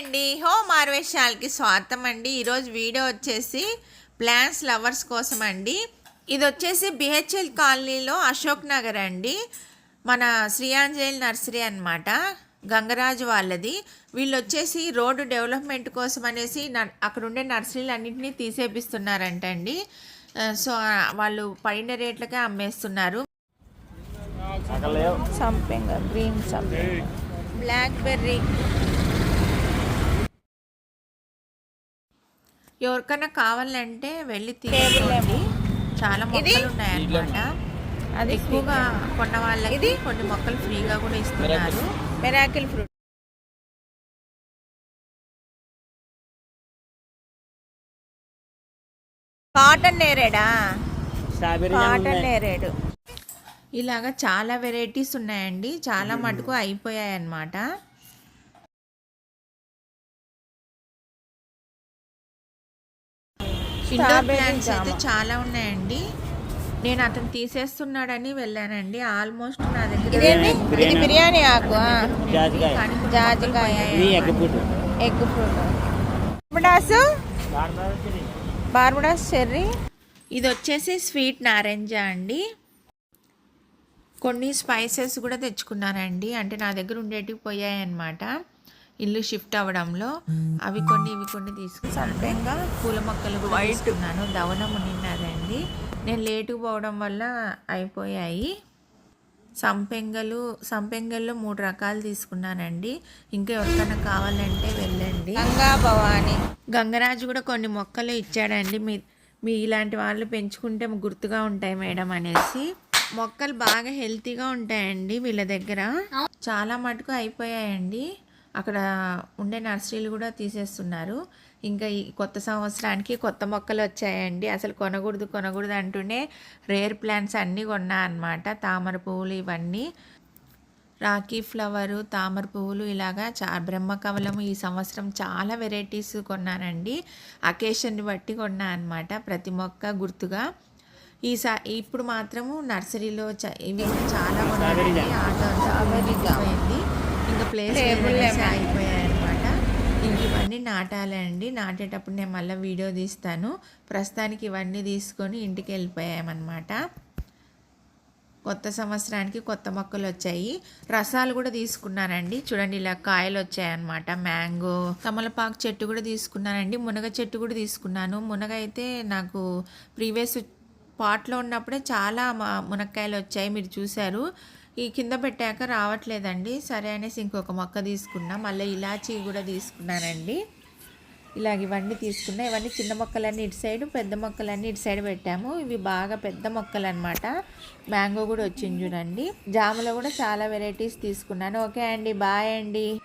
అండి. హోమ్ హార్వెస్టాల్కి స్వాగతం అండి. ఈరోజు వీడియో వచ్చేసి ప్లాంట్స్ లవర్స్ కోసం అండి. ఇది వచ్చేసి బిహెచ్ఎల్ కాలనీలో అశోక్ నగర్ అండి. మన శ్రీయాంజలి నర్సరీ అన్నమాట. గంగరాజు వాళ్ళది. వీళ్ళు వచ్చేసి రోడ్డు డెవలప్మెంట్ కోసం అనేసి అక్కడ ఉండే నర్సరీలు అన్నింటినీ తీసేపిస్తున్నారంట అండి సో వాళ్ళు పడిన రేట్లకే అమ్మేస్తున్నారు. సంపెంగ గ్రీన్ సంపెంగ బ్లాక్ బెర్రీ ఎవరికైనా కావాలంటే వెళ్ళి తీసుకోండి. చాలా మొక్కలు ఉన్నాయన్నమాట. అది ఎక్కువగా కొన్న వాళ్ళకి కొన్ని మొక్కలు ఫ్రీగా కూడా ఇస్తున్నారు. Miracle fruit. కాటన్ నేరేడా? కాటన్ నేరేడు. ఇలాగా చాలా వెరైటీస్ ఉన్నాయండి. చాలా మటుకు అయిపోయాయి అన్నమాట ఇండోర్ ప్లాంట్స్ అయితే చాలా ఉన్నాయండి. నేను అతను తీసేస్తున్నాడని వెళ్ళానండి. ఆల్మోస్ట్ నా దగ్గర ఇది బిర్యానీ. ఆకు జాజికాయ. Egg fruit. Barbados? Barbados cherry? ఇది వచ్చేసి స్వీట్ నారెంజ అండి. కొన్ని స్పైసెస్ కూడా తెచ్చుకున్నానండి. అంటే నా దగ్గర ఉండేటివి పోయాయన్నమాట. ఇల్లు షిఫ్ట్ అవ్వడంలో అవి కొన్ని ఇవి కొన్ని తీసుకుని సంపంగా పూల మొక్కలు కూడా తీసుకున్నాను. దవనం నిన్నదండి నేను లేటుగా పోవడం వల్ల అయిపోయాయి. సంపెంగలు సంపెంగల్లో మూడు రకాలు తీసుకున్నానండి. ఇంకా ఎవరికైనా కావాలంటే వెళ్ళండి. గంగా భవాని. గంగరాజు కూడా కొన్ని మొక్కలు ఇచ్చాడండి. మీ మీ ఇలాంటి వాళ్ళు పెంచుకుంటే గుర్తుగా ఉంటాయి మేడం అనేసి. మొక్కలు బాగా హెల్తీగా ఉంటాయండి వీళ్ళ దగ్గర. చాలా మటుకు అయిపోయాయండి. అక్కడ ఉండే నర్సరీలు కూడా తీసేస్తున్నారు. ఇంకా ఈ కొత్త సంవత్సరానికి కొత్త మొక్కలు వచ్చాయండి. అసలు కొనకూడదు కొనకూడదు అంటూనే రేర్ ప్లాంట్స్ అన్నీ కొన్నా అన్నమాట. తామర పువ్వులు ఇవన్నీ. రాఖీ ఫ్లవరు తామర పువ్వులు ఇలాగా చా బ్రహ్మకవలము ఈ సంవత్సరం చాలా వెరైటీస్ కొన్నానండి. అకేషన్ని బట్టి కొన్నా అనమాట ప్రతి మొక్క గుర్తుగా. ఈసా ఇప్పుడు మాత్రము నర్సరీలో చ- ఇవి చాలా కొన్నానండి. ఆటో ప్లేస్ అయిపోయాయి అనమాట ఇంక ఇవన్నీ నాటాలండి. నాటేటప్పుడు నేను మళ్ళీ వీడియో తీస్తాను. ప్రస్తుతానికి ఇవన్నీ తీసుకొని ఇంటికి వెళ్ళిపోయామన్నమాట. కొత్త సంవత్సరానికి కొత్త మొక్కలు వచ్చాయి. రసాలు కూడా తీసుకున్నానండి. చూడండి ఇలా కాయలు వచ్చాయన్నమాట. మ్యాంగో తమలపాకు చెట్టు కూడా తీసుకున్నానండి. మునగ చెట్టు కూడా తీసుకున్నాను. మునగ అయితే నాకు ప్రీవియస్ పాట్లో ఉన్నప్పుడే చాలా మునక్కాయలు వచ్చాయి. మీరు చూశారు. ఈ కింద పెట్టాక రావట్లేదండి. సరే అనేసి ఇంకొక మొక్క తీసుకున్నా. మళ్ళీ ఇలాచీ కూడా తీసుకున్నానండి. ఇలాగ ఇవన్నీ తీసుకున్నా. ఇవన్నీ చిన్న మొక్కలన్నీ ఇటు సైడ్ పెద్ద మొక్కలన్నీ ఇటు సైడ్ పెట్టాము. ఇవి బాగా పెద్ద మొక్కలు అనమాట మ్యాంగో కూడా వచ్చింది చూడండి. జాములో కూడా చాలా వెరైటీస్ తీసుకున్నాను. ఓకే అండి. బాయ్ అండి.